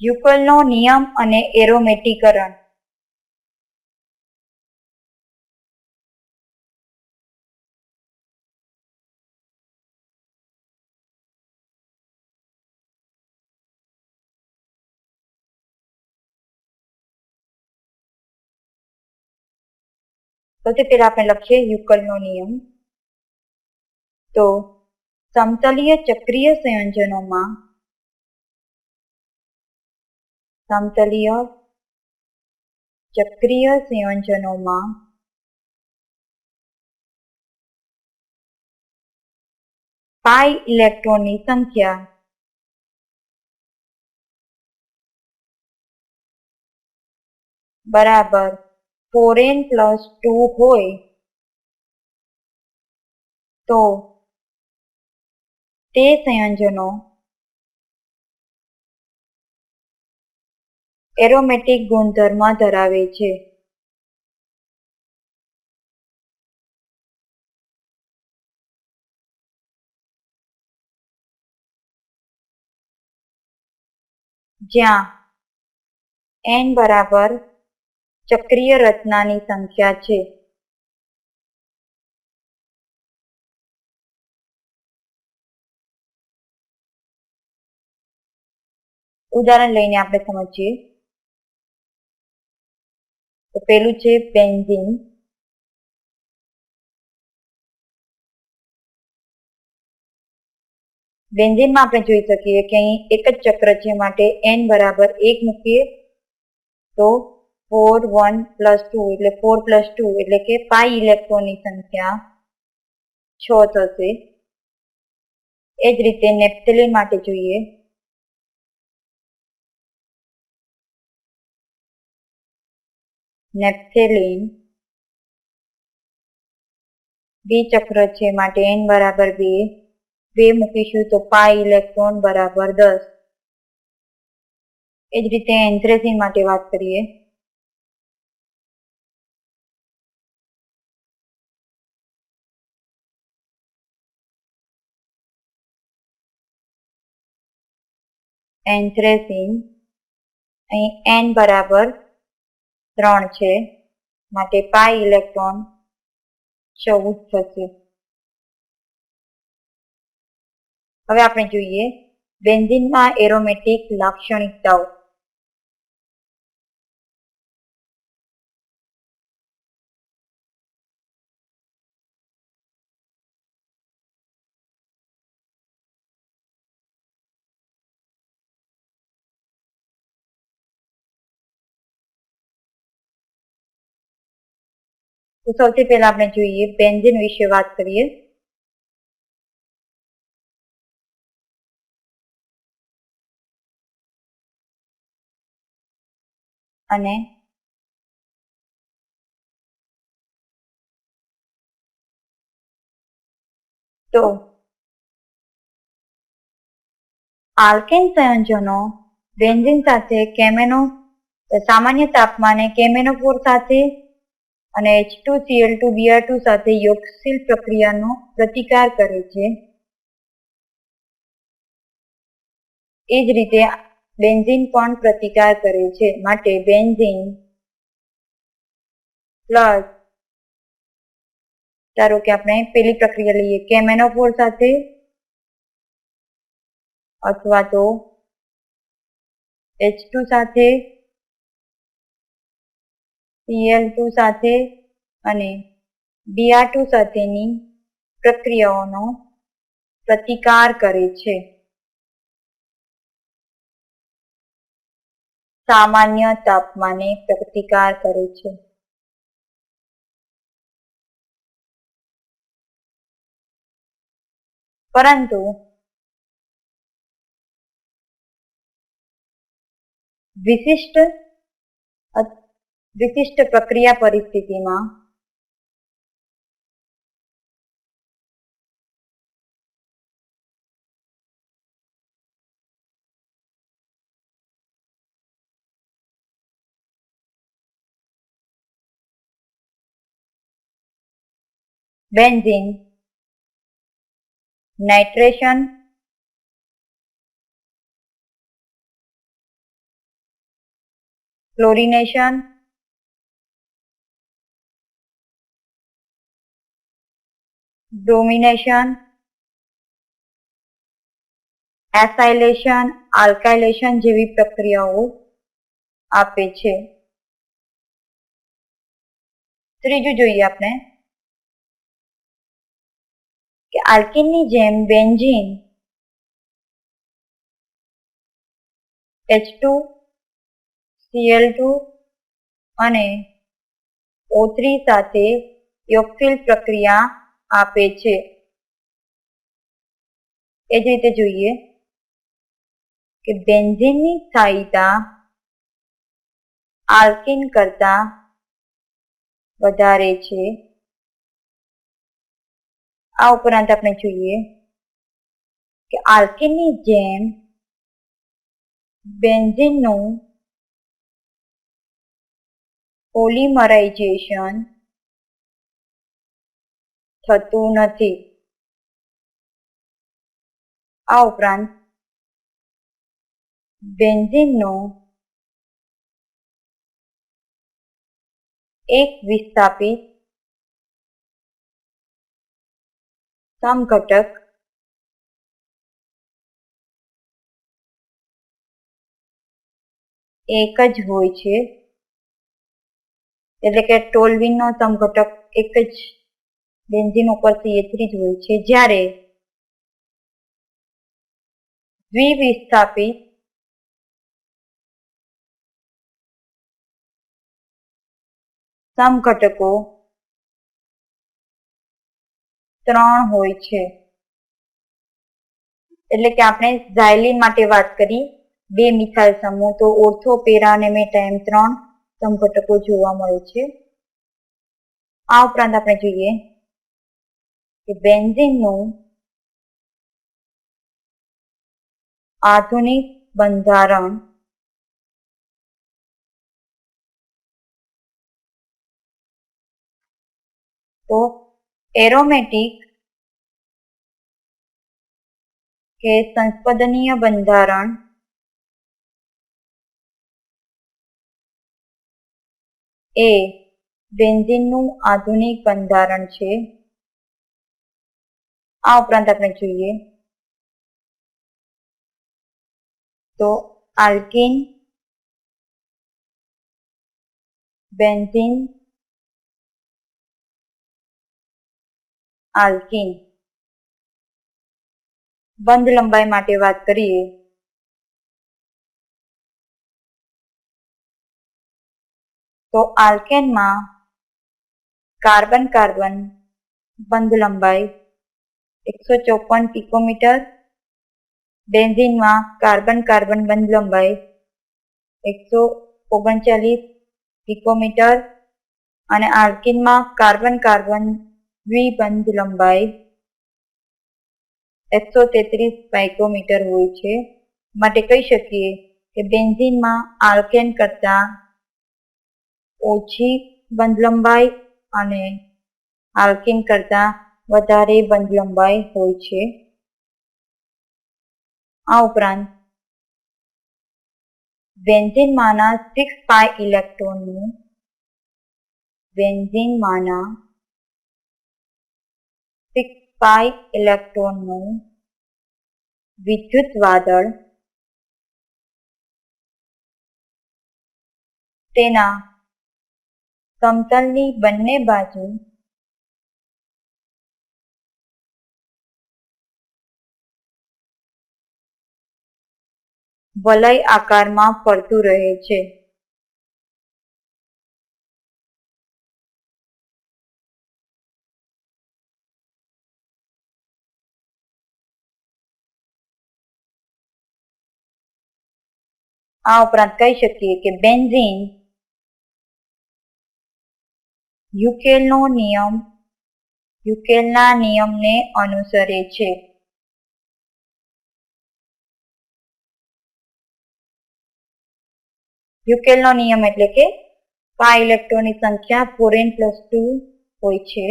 યુકલનો નિયમ અને એરોમેટીકરણ. સૌથી પહેલા આપણે લખીએ યુકલનો નિયમ. તો સમતલીય ચક્રીય સંયોજનોમાં સમતલીય ચક્રીય સંયોજનોમાં પાઈ ઇલેક્ટ્રોનની સંખ્યા બરાબર ફોર એન પ્લસ ટુ હોય તો તે સંયોજનો એરોમેટિક ગુણધર્મ ધરાવે છે. જ્યાં એન બરાબર ચક્રીય રચનાની સંખ્યા છે. ઉદાહરણ લઈને આપણે સમજીએ. તો પેલું છે બેન્ઝીન બેન્ઝીનમાં આપણે જોઈ શકીએ કે અહીં એક જ ચક્ર છે માટે n બરાબર એક મૂકીએ તો ફોર વન પ્લસ ટુ એટલે ફોર પ્લસ ટુ એટલે કે પાઈ ઇલેક્ટ્રોનની સંખ્યા છ થશે. એ જ રીતે નેપ્થેલિન માટે જોઈએ. નેપ્થેલિન બી ચક્ર છે માટે n બરાબર બે. બે મૂકીશું તો પાઈ ઇલેક્ટ્રોન બરાબર દસ. એ જ રીતે એન્થ્રેસિન માટે વાત કરીએ. એન્થ્રેસિન અહીં n બરાબર ત્રણ છે. માટે પાઈ ઇલેક્ટ્રોન ચૌદ થશે. હવે આપણે જોઈએ. બેન્ઝીનમાં એરોમેટિક લાક્ષણિકતાઓ. તો સૌથી પહેલા આપણે જોઈએ બેન્ઝીન વિશે વાત કરીએ. અને તો આલ્કેન સંયોજનો બેન્ઝીન સાથે કેમેનો, સામાન્ય તાપમાને કેમેનોફોર સાથે અને H two C L two B R two સાથે યોગશીલ પ્રક્રિયાનો પ્રતિકાર કરે છે. એ જ રીતે બેન્ઝીન પણ પ્રતિકાર કરે છે માટે બેન્ઝીન પ્લસ ધારો કે આપણે પેલી પ્રક્રિયા લઈએ કેમેનોફોર સાથે અથવા તો એચ ટુ સાથે સીએલ ટુ સાથે અને બીઆર ટુ સાથેની પ્રક્રિયાઓનો પ્રતિકાર કરે છે. સામાન્ય તાપમાને પ્રતિકાર કરે છે. પરંતુ વિશિષ્ટ વિશિષ્ટ પ્રક્રિયા પરિસ્થિતિમાં benzene nitration chlorination bromination acylation alkylation જેવી પ્રક્રિયાઓ આપે છે. ત્રીજું જોઈએ આપણે કે આલ્કિનની જેમ benzene H two C L two અને ઓ થ્રી સાથે યોગફિલ પ્રક્રિયા આપે છે. એ જ રીતે જોઈએ કે બેન્ઝીનની સહાયતા આલ્કિન કરતા વધારે છે. આ ઉપરાંત આપણે જોઈએ કે આલ્કિનની જેમ બેન્ઝીનનું પોલિમરાઇઝેશન થતું નથી. આ ઉપરાંત બેન્ઝીનનો એક વિસ્થાપિત સમઘટક એક જ હોય છે. એટલે કે ટોલવીનનો સમઘટક એક જ બેન્ઝીન ઉપર CH3 જ હોય છે. જ્યારે દ્વિવિસ્થાપિત સમઘટકો ત્રણ હોય છે. એટલે કે આપણે ઝાયલિન માટે વાત કરી, બે મિથાઇલ સમૂહ, તો ઓર્થો, પેરા અને મેટા એમ ત્રણ સમઘટકો જોવા મળે છે. આ ઉપરાંત આપણે જોઈએ કે બેન્ઝીનનું આધુનિક બંધારણ તો એરોમેટિક કે સંસ્પદનીય બંધારણ એ બેન્ઝીનનું આધુનિક બંધારણ છે. આ ઉપરાંત આપણે જોઈએ તો આલ્કિન બેન્ઝીન આલ્કિન બંધ લંબાઈ માટે વાત કરીએ તો આલ્કેનમાં કાર્બન કાર્બન બંધ લંબાઈ એકસો ચોપન પિકોમીટર બેન્ઝીનમાં કાર્બન કાર્બન બંધ લંબાઈ એકસો ઓગણચાલીસ પિકોમીટર અને આલ્કિનમાં કાર્બન કાર્બન દ્વિબંધ લંબાઈ એકસો તેત્રીસ માઇક્રોમીટર હોય છે. માટે કહી શકીએ કે બેન્ઝીનમાં આલ્કેન કરતાં ઓછી બંધ લંબાઈ અને આલ્કિન કરતા વધારે બંધ લંબાઈ હોય છે. આ ઉપરાંત બેન્ઝીનમાંના સિક્સ પાય ઇલેક્ટ્રોનનું બેન્ઝીનમાંના સિક્સ પાય ઇલેક્ટ્રોનનું વિદ્યુત વાદળ તેના સમતલની બંને બાજુ વલય આકારમાં ફરતું રહે છે. આ ઉપરાંત કહી શકીએ કે બેન્ઝીન યુકેલનો નિયમ, યુકેલના નિયમને અનુસરે છે. યુકેલનો નિયમ એટલે કે પા ઇલેક્ટ્રોનની સંખ્યા ફોર એન પ્લસ ટુ હોય છે.